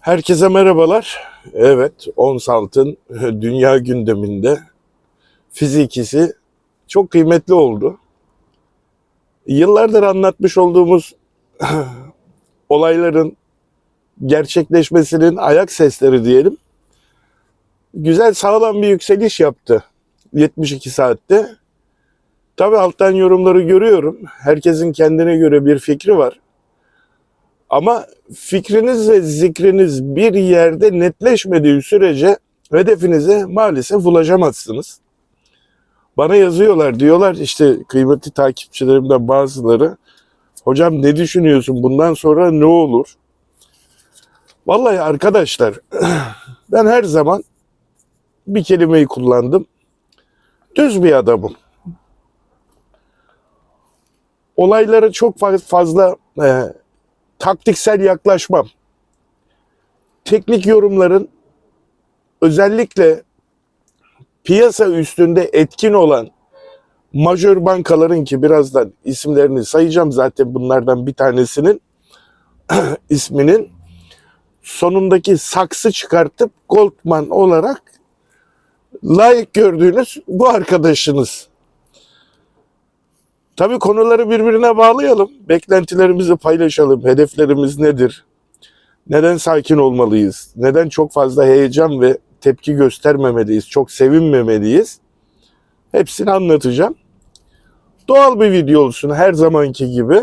Herkese merhabalar. Evet, ons altın dünya gündeminde fizikisi çok kıymetli oldu. Yıllardır anlatmış olduğumuz olayların gerçekleşmesinin ayak sesleri diyelim. Güzel sağlam bir yükseliş yaptı 72 saatte. Tabii alttan yorumları görüyorum. Herkesin kendine göre bir fikri var. Ama fikriniz ve zikriniz bir yerde netleşmediği sürece hedefinize maalesef ulaşamazsınız. Bana yazıyorlar diyorlar işte kıymetli takipçilerimden bazıları hocam ne düşünüyorsun bundan sonra ne olur? Vallahi arkadaşlar ben her zaman bir kelimeyi kullandım. Düz bir adamım. Olaylara çok fa- fazla e, taktiksel yaklaşmam. Teknik yorumların özellikle piyasa üstünde etkin olan majör bankaların ki birazdan isimlerini sayacağım zaten bunlardan bir tanesinin isminin sonundaki saksı çıkartıp Goldman olarak layık gördüğünüz bu arkadaşınız. Tabii konuları birbirine bağlayalım. Beklentilerimizi paylaşalım. Hedeflerimiz nedir? Neden sakin olmalıyız? Neden çok fazla heyecan ve tepki göstermemeliyiz? Çok sevinmemeliyiz? Hepsini anlatacağım. Doğal bir video olsun her zamanki gibi.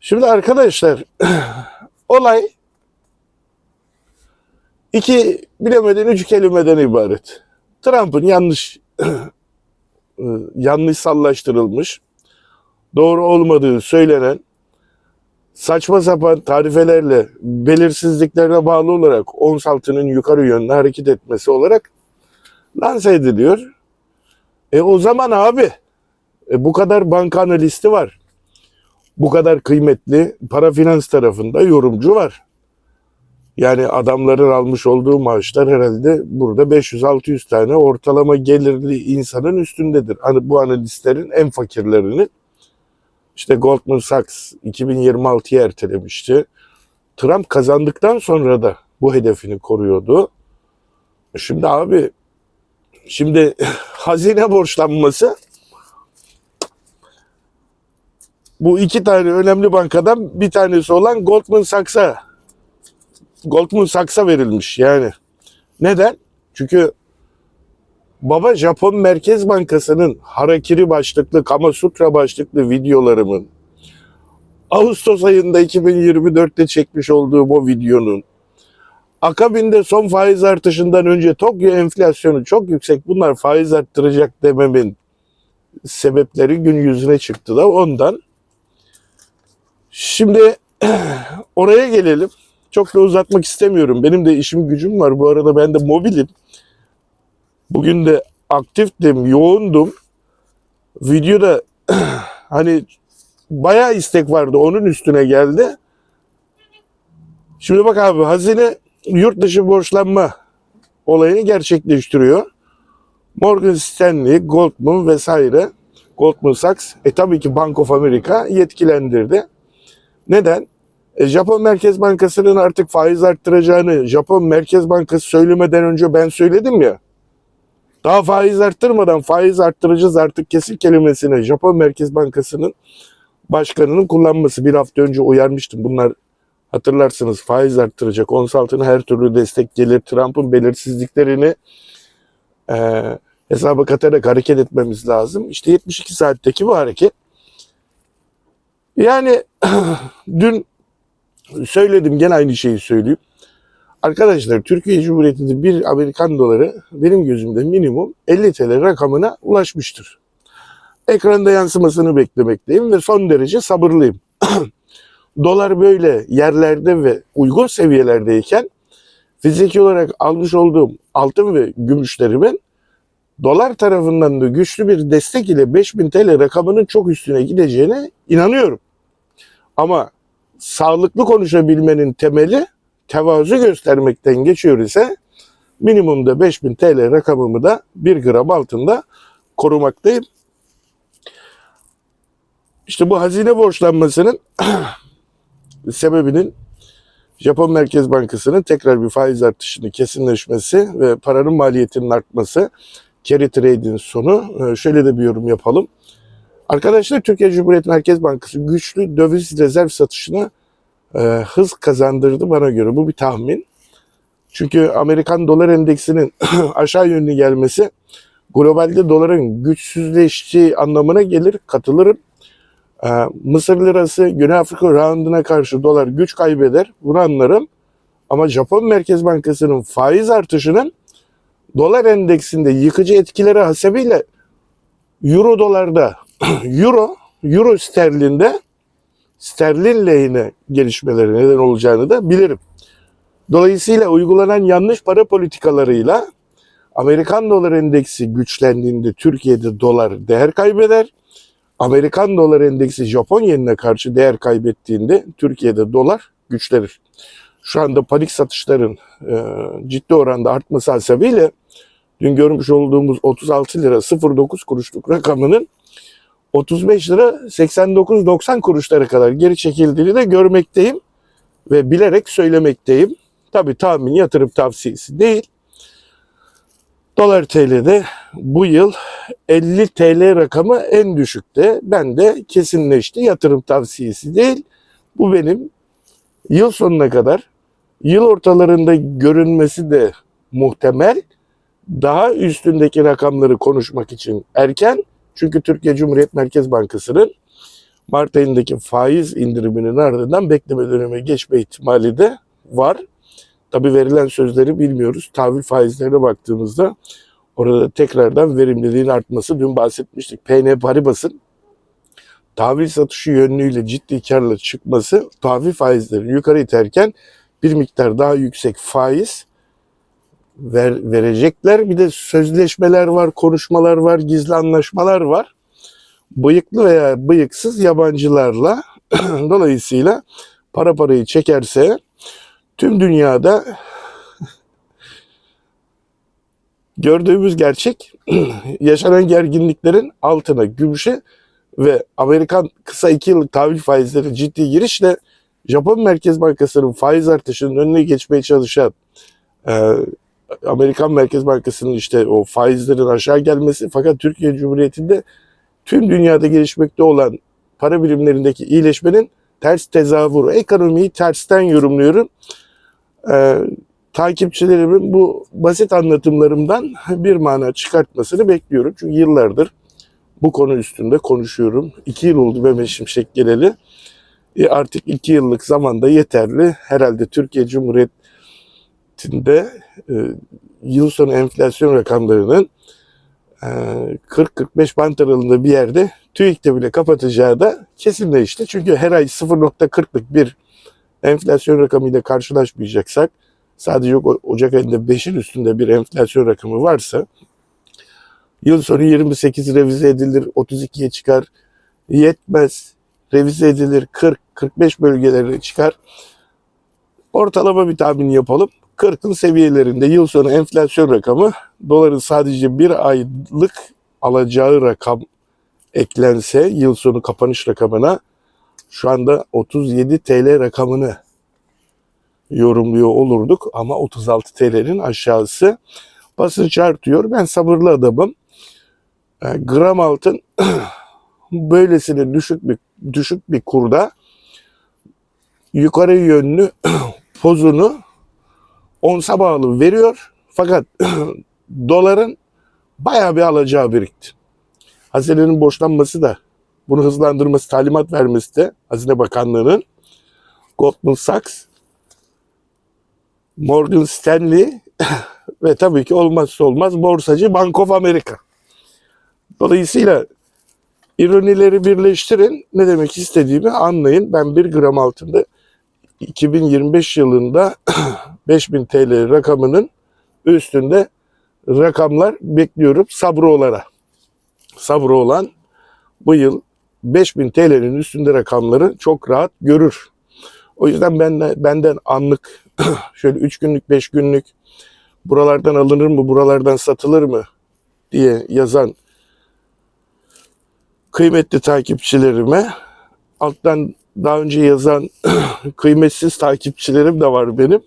Şimdi arkadaşlar olay iki bilemeden üç kelimeden ibaret. Trump'ın yanlış yanlış sallaştırılmış, doğru olmadığı söylenen saçma sapan tarifelerle belirsizliklerine bağlı olarak ons altının yukarı yönlü hareket etmesi olarak lanse ediliyor. E o zaman abi e, bu kadar banka analisti var. Bu kadar kıymetli para finans tarafında yorumcu var. Yani adamların almış olduğu maaşlar herhalde burada 500-600 tane ortalama gelirli insanın üstündedir. Hani bu analistlerin en fakirlerinin işte Goldman Sachs 2026'ya ertelemişti. Trump kazandıktan sonra da bu hedefini koruyordu. Şimdi abi şimdi hazine borçlanması bu iki tane önemli bankadan bir tanesi olan Goldman Sachs'a Goldman Sachs'a verilmiş yani. Neden? Çünkü baba Japon Merkez Bankası'nın Harakiri başlıklı, Kama Sutra başlıklı videolarımın Ağustos ayında 2024'te çekmiş olduğum o videonun akabinde son faiz artışından önce Tokyo enflasyonu çok yüksek bunlar faiz arttıracak dememin sebepleri gün yüzüne çıktı da ondan. Şimdi oraya gelelim. Çok da uzatmak istemiyorum. Benim de işim gücüm var. Bu arada ben de mobilim. Bugün de aktiftim, yoğundum. Videoda hani bayağı istek vardı. Onun üstüne geldi. Şimdi bak abi hazine yurt dışı borçlanma olayını gerçekleştiriyor. Morgan Stanley, Goldman vesaire, Goldman Sachs, e tabii ki Bank of America yetkilendirdi. Neden? E, Japon Merkez Bankası'nın artık faiz arttıracağını Japon Merkez Bankası söylemeden önce ben söyledim ya. Daha faiz arttırmadan faiz arttıracağız artık kesin kelimesine Japon Merkez Bankası'nın başkanının kullanması bir hafta önce uyarmıştım. Bunlar hatırlarsınız faiz arttıracak. Ons altına her türlü destek gelir. Trump'ın belirsizliklerini e, hesaba katarak hareket etmemiz lazım. İşte 72 saatteki bu hareket. Yani dün söyledim gene aynı şeyi söyleyeyim. Arkadaşlar Türkiye Cumhuriyeti'nde bir Amerikan doları benim gözümde minimum 50 TL rakamına ulaşmıştır. Ekranda yansımasını beklemekteyim ve son derece sabırlıyım. Dolar böyle yerlerde ve uygun seviyelerdeyken fiziki olarak almış olduğum altın ve gümüşlerimin dolar tarafından da güçlü bir destek ile 5000 TL rakamının çok üstüne gideceğine inanıyorum. Ama sağlıklı konuşabilmenin temeli tevazu göstermekten geçiyor ise minimumda 5000 TL rakamımı da 1 gram altında korumaktayım. İşte bu hazine borçlanmasının sebebinin Japon Merkez Bankası'nın tekrar bir faiz artışını kesinleşmesi ve paranın maliyetinin artması carry trade'in sonu. Ee, Şöyle de bir yorum yapalım. Arkadaşlar Türkiye Cumhuriyet Merkez Bankası güçlü döviz rezerv satışına e, hız kazandırdı bana göre. Bu bir tahmin. Çünkü Amerikan dolar endeksinin aşağı yönlü gelmesi globalde doların güçsüzleştiği anlamına gelir. Katılırım. Ee, Mısır lirası Güney Afrika rounduna karşı dolar güç kaybeder. Bunu anlarım. Ama Japon Merkez Bankası'nın faiz artışının dolar endeksinde yıkıcı etkileri hasebiyle euro dolarda euro euro sterlinde sterlin lehine gelişmeleri neden olacağını da bilirim. Dolayısıyla uygulanan yanlış para politikalarıyla Amerikan dolar endeksi güçlendiğinde Türkiye'de dolar değer kaybeder. Amerikan dolar endeksi Japon yenine karşı değer kaybettiğinde Türkiye'de dolar güçlenir. Şu anda panik satışların e, ciddi oranda artması hasebiyle dün görmüş olduğumuz 36 lira 09 kuruşluk rakamının 35 lira 89-90 kuruşlara kadar geri çekildiğini de görmekteyim ve bilerek söylemekteyim. Tabi tahmin yatırım tavsiyesi değil. Dolar TL'de bu yıl 50 TL rakamı en düşükte. Ben de kesinleşti yatırım tavsiyesi değil. Bu benim yıl sonuna kadar yıl ortalarında görünmesi de muhtemel. Daha üstündeki rakamları konuşmak için erken. Çünkü Türkiye Cumhuriyet Merkez Bankası'nın Mart ayındaki faiz indiriminin ardından bekleme dönemi geçme ihtimali de var. Tabi verilen sözleri bilmiyoruz. Tahvil faizlerine baktığımızda orada tekrardan verimliliğin artması dün bahsetmiştik. PN Paribas'ın tahvil satışı yönlüyle ciddi karla çıkması tahvil faizleri yukarı iterken bir miktar daha yüksek faiz ver, verecekler. Bir de sözleşmeler var, konuşmalar var, gizli anlaşmalar var. Bıyıklı veya bıyıksız yabancılarla dolayısıyla para parayı çekerse tüm dünyada gördüğümüz gerçek yaşanan gerginliklerin altına gümüşe ve Amerikan kısa iki yıllık tahvil faizleri ciddi girişle Japon Merkez Bankası'nın faiz artışının önüne geçmeye çalışan e, Amerikan Merkez Bankası'nın işte o faizlerin aşağı gelmesi fakat Türkiye Cumhuriyeti'nde tüm dünyada gelişmekte olan para birimlerindeki iyileşmenin ters tezahürü. Ekonomiyi tersten yorumluyorum. Ee, takipçilerimin bu basit anlatımlarımdan bir mana çıkartmasını bekliyorum. Çünkü yıllardır bu konu üstünde konuşuyorum. İki yıl oldu Mehmet Şimşek geleli. E artık iki yıllık zamanda yeterli. Herhalde Türkiye Cumhuriyeti'nde e, yıl sonu enflasyon rakamlarının e, 40-45 bant aralığında bir yerde TÜİK'te bile kapatacağı da kesinleşti. Çünkü her ay 0.40'lık bir enflasyon rakamıyla karşılaşmayacaksak sadece Ocak ayında 5'in üstünde bir enflasyon rakamı varsa yıl sonu 28 revize edilir, 32'ye çıkar, yetmez, revize edilir, 40-45 bölgelere çıkar. Ortalama bir tahmin yapalım. 40'ın seviyelerinde yıl sonu enflasyon rakamı doların sadece bir aylık alacağı rakam eklense yıl sonu kapanış rakamına şu anda 37 TL rakamını yorumluyor olurduk ama 36 TL'nin aşağısı basınç artıyor. Ben sabırlı adamım. E, gram altın böylesine düşük bir düşük bir kurda yukarı yönlü pozunu onsa bağlı veriyor. Fakat doların bayağı bir alacağı birikti. Hazinenin borçlanması da bunu hızlandırması, talimat vermesi de Hazine Bakanlığı'nın Goldman Sachs, Morgan Stanley ve tabii ki olmazsa olmaz borsacı Bank of America. Dolayısıyla ironileri birleştirin. Ne demek istediğimi anlayın. Ben bir gram altında 2025 yılında 5000 TL rakamının üstünde rakamlar bekliyorum sabrı olana. Sabrı olan bu yıl 5000 TL'nin üstünde rakamları çok rahat görür. O yüzden benden, benden anlık şöyle 3 günlük 5 günlük buralardan alınır mı buralardan satılır mı diye yazan kıymetli takipçilerime alttan daha önce yazan kıymetsiz takipçilerim de var benim.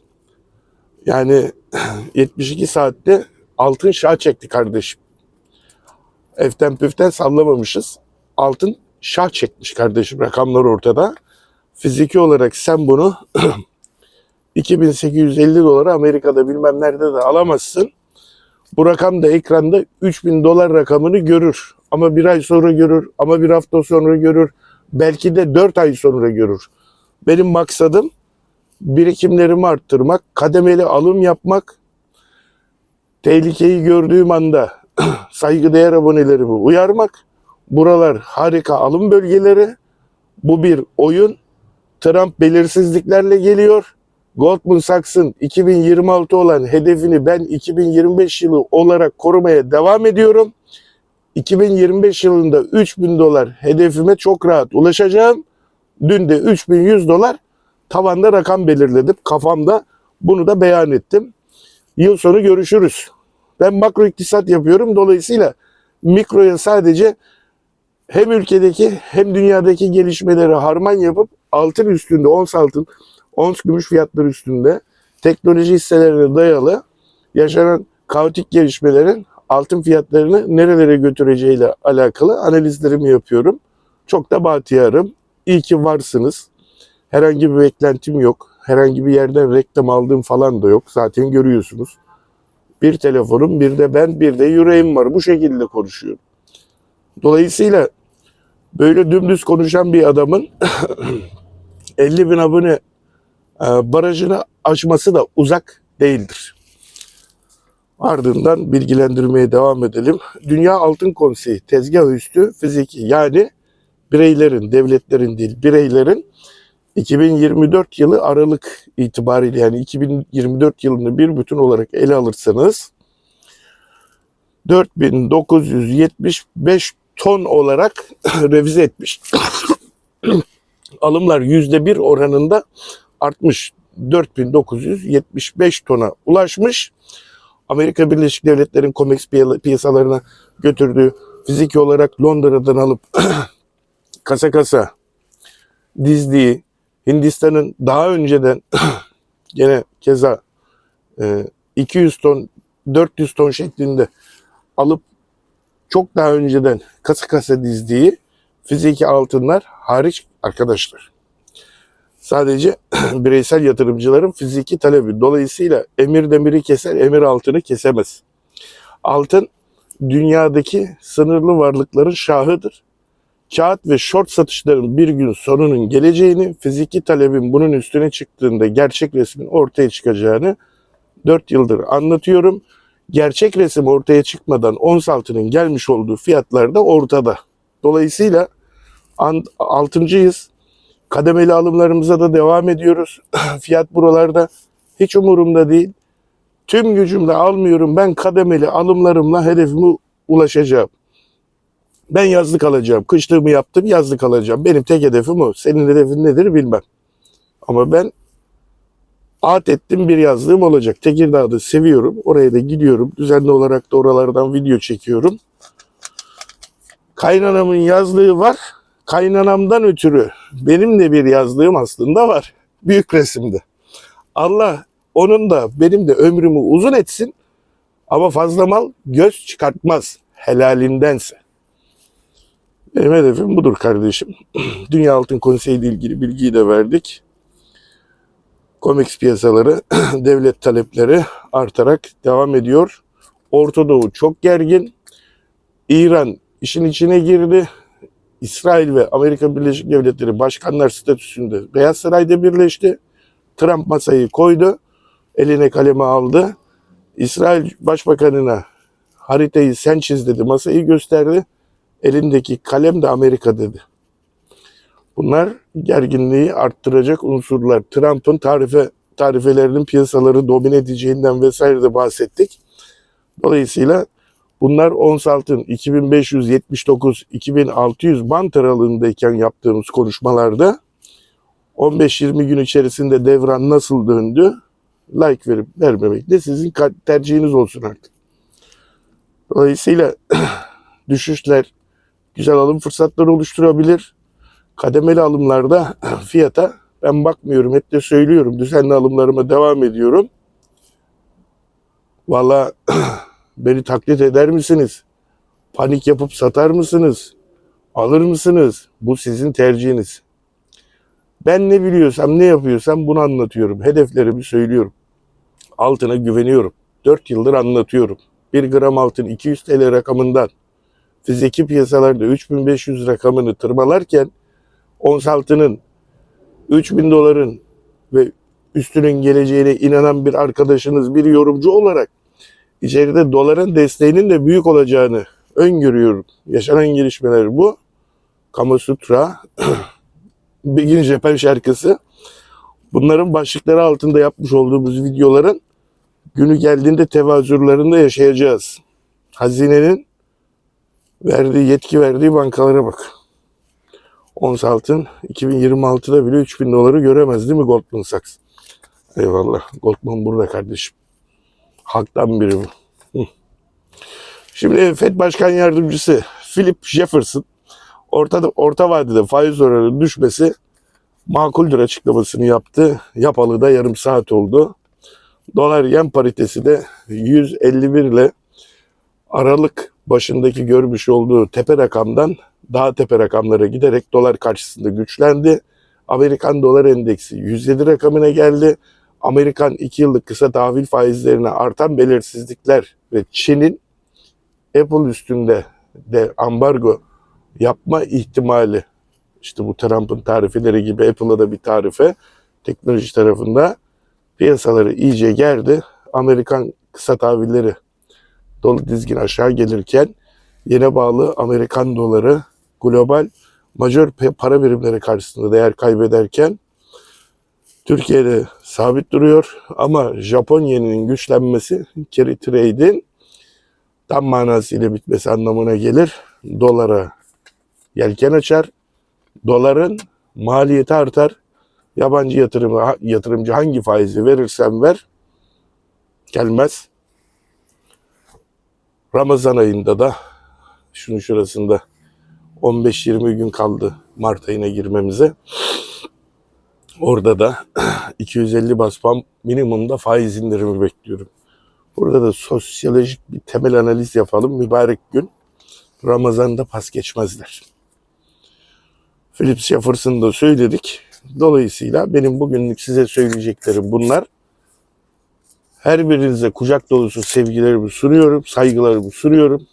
Yani 72 saatte altın şah çekti kardeşim. Eften püften sallamamışız. Altın şah çekmiş kardeşim. Rakamlar ortada. Fiziki olarak sen bunu 2850 dolara Amerika'da bilmem nerede de alamazsın. Bu rakam da ekranda 3000 dolar rakamını görür. Ama bir ay sonra görür, ama bir hafta sonra görür. Belki de 4 ay sonra görür. Benim maksadım birikimlerimi arttırmak, kademeli alım yapmak, tehlikeyi gördüğüm anda saygıdeğer abonelerimi uyarmak. Buralar harika alım bölgeleri. Bu bir oyun. Trump belirsizliklerle geliyor. Goldman Sachs'ın 2026 olan hedefini ben 2025 yılı olarak korumaya devam ediyorum. 2025 yılında 3000 dolar hedefime çok rahat ulaşacağım. Dün de 3100 dolar tavanda rakam belirledim kafamda. Bunu da beyan ettim. Yıl sonu görüşürüz. Ben makro iktisat yapıyorum. Dolayısıyla mikroya sadece hem ülkedeki hem dünyadaki gelişmeleri harman yapıp altın üstünde, ons altın, ons gümüş fiyatları üstünde teknoloji hisselerine dayalı yaşanan kaotik gelişmelerin altın fiyatlarını nerelere götüreceğiyle alakalı analizlerimi yapıyorum. Çok da bahtiyarım. İyi ki varsınız. Herhangi bir beklentim yok. Herhangi bir yerden reklam aldığım falan da yok. Zaten görüyorsunuz. Bir telefonum, bir de ben, bir de yüreğim var. Bu şekilde konuşuyorum. Dolayısıyla böyle dümdüz konuşan bir adamın 50 bin abone e, barajını aşması da uzak değildir. Ardından bilgilendirmeye devam edelim. Dünya Altın Konseyi tezgah üstü fiziki yani bireylerin, devletlerin değil bireylerin 2024 yılı Aralık itibariyle yani 2024 yılını bir bütün olarak ele alırsanız 4975 ton olarak revize etmiş. Alımlar %1 oranında artmış. 4975 tona ulaşmış. Amerika Birleşik Devletleri'nin COMEX piyasalarına götürdüğü fiziki olarak Londra'dan alıp kasa kasa dizdiği Hindistan'ın daha önceden gene keza e, 200 ton 400 ton şeklinde alıp çok daha önceden kasa kasa dizdiği fiziki altınlar hariç arkadaşlar. Sadece bireysel yatırımcıların fiziki talebi. Dolayısıyla emir demiri keser, emir altını kesemez. Altın dünyadaki sınırlı varlıkların şahıdır. Kağıt ve short satışların bir gün sonunun geleceğini, fiziki talebin bunun üstüne çıktığında gerçek resmin ortaya çıkacağını 4 yıldır anlatıyorum. Gerçek resim ortaya çıkmadan ons altının gelmiş olduğu fiyatlar da ortada. Dolayısıyla altıncıyız. Kademeli alımlarımıza da devam ediyoruz. Fiyat buralarda hiç umurumda değil. Tüm gücümle almıyorum. Ben kademeli alımlarımla hedefime ulaşacağım. Ben yazlık alacağım. Kışlığımı yaptım yazlık alacağım. Benim tek hedefim o. Senin hedefin nedir bilmem. Ama ben aat ettim bir yazlığım olacak. Tekirdağ'da seviyorum. Oraya da gidiyorum. Düzenli olarak da oralardan video çekiyorum. Kaynanamın yazlığı var. Kaynanamdan ötürü benim de bir yazlığım aslında var. Büyük resimde. Allah onun da benim de ömrümü uzun etsin. Ama fazla mal göz çıkartmaz helalindense. Benim hedefim budur kardeşim. Dünya Altın Konseyi ile ilgili bilgiyi de verdik. Comex piyasaları, devlet talepleri artarak devam ediyor. Orta Doğu çok gergin. İran işin içine girdi. İsrail ve Amerika Birleşik Devletleri başkanlar statüsünde Beyaz Saray'da birleşti. Trump masayı koydu. Eline kalemi aldı. İsrail Başbakanına haritayı sen çiz dedi. Masayı gösterdi. Elindeki kalem de Amerika dedi. Bunlar gerginliği arttıracak unsurlar. Trump'ın tarife tarifelerinin piyasaları domine edeceğinden vesaire de bahsettik. Dolayısıyla bunlar ons altın 2579-2600 bant aralığındayken yaptığımız konuşmalarda 15-20 gün içerisinde devran nasıl döndü? Like verip vermemek de sizin tercihiniz olsun artık. Dolayısıyla düşüşler güzel alım fırsatları oluşturabilir. Kademeli alımlarda fiyata ben bakmıyorum. Hep de söylüyorum. Düzenli alımlarıma devam ediyorum. Valla beni taklit eder misiniz? Panik yapıp satar mısınız? Alır mısınız? Bu sizin tercihiniz. Ben ne biliyorsam, ne yapıyorsam bunu anlatıyorum. Hedeflerimi söylüyorum. Altına güveniyorum. 4 yıldır anlatıyorum. 1 gram altın 200 TL rakamından fiziki piyasalarda 3500 rakamını tırmalarken ons altının 3000 doların ve üstünün geleceğine inanan bir arkadaşınız, bir yorumcu olarak içeride doların desteğinin de büyük olacağını öngörüyorum. Yaşanan gelişmeler bu. Kama Sutra, Begin Japan şarkısı. Bunların başlıkları altında yapmış olduğumuz videoların günü geldiğinde tevazurlarında yaşayacağız. Hazinenin verdiği, yetki verdiği bankalara bak. Ons altın 2026'da bile 3000 doları göremez değil mi Goldman Sachs? Eyvallah. Goldman burada kardeşim. Halktan biri bu. Şimdi FED Başkan Yardımcısı Philip Jefferson ortada, orta vadede faiz oranının düşmesi makuldür açıklamasını yaptı. Yapalı da yarım saat oldu. Dolar yen paritesi de 151 ile Aralık başındaki görmüş olduğu tepe rakamdan daha tepe rakamlara giderek dolar karşısında güçlendi. Amerikan dolar endeksi 107 rakamına geldi. Amerikan 2 yıllık kısa tahvil faizlerine artan belirsizlikler ve Çin'in Apple üstünde de ambargo yapma ihtimali işte bu Trump'ın tarifeleri gibi Apple'a da bir tarife teknoloji tarafında piyasaları iyice gerdi. Amerikan kısa tahvilleri dolu dizgin aşağı gelirken yine bağlı Amerikan doları global majör para birimleri karşısında değer kaybederken Türkiye'de sabit duruyor ama Japon güçlenmesi carry trade'in tam manasıyla bitmesi anlamına gelir. Dolara yelken açar. Doların maliyeti artar. Yabancı yatırımı, yatırımcı hangi faizi verirsen ver gelmez. Ramazan ayında da şunun şurasında 15-20 gün kaldı Mart ayına girmemize. Orada da 250 bas puan minimumda faiz indirimi bekliyorum. Burada da sosyolojik bir temel analiz yapalım. Mübarek gün Ramazan'da pas geçmezler. Philip Jefferson'ı da söyledik. Dolayısıyla benim bugünlük size söyleyeceklerim bunlar. Her birinize kucak dolusu sevgilerimi sunuyorum, saygılarımı sunuyorum.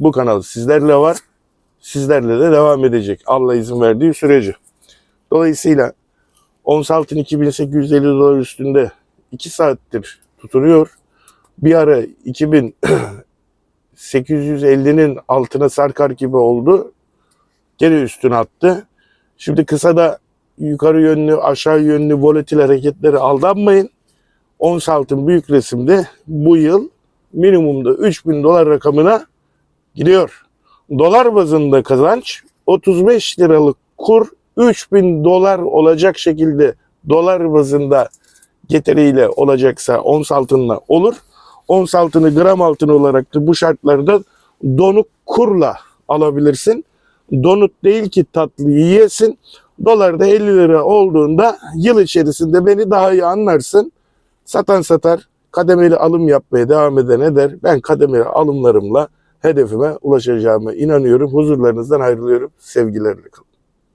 Bu kanal sizlerle var. Sizlerle de devam edecek. Allah izin verdiği sürece. Dolayısıyla ons altın 2850 dolar üstünde 2 saattir tutunuyor. Bir ara 2850'nin altına sarkar gibi oldu. Geri üstüne attı. Şimdi kısa da yukarı yönlü aşağı yönlü volatil hareketlere aldanmayın. Ons altın büyük resimde bu yıl minimumda 3000 dolar rakamına gidiyor. Dolar bazında kazanç 35 liralık kur 3000 dolar olacak şekilde dolar bazında getiriyle olacaksa ons altınla olur. Ons altını gram altın olarak da bu şartlarda donuk kurla alabilirsin. Donut değil ki tatlı yiyesin. Dolar da 50 lira olduğunda yıl içerisinde beni daha iyi anlarsın. Satan satar, kademeli alım yapmaya devam eden eder. Ben kademeli alımlarımla hedefime ulaşacağıma inanıyorum. Huzurlarınızdan ayrılıyorum. Sevgilerle kalın.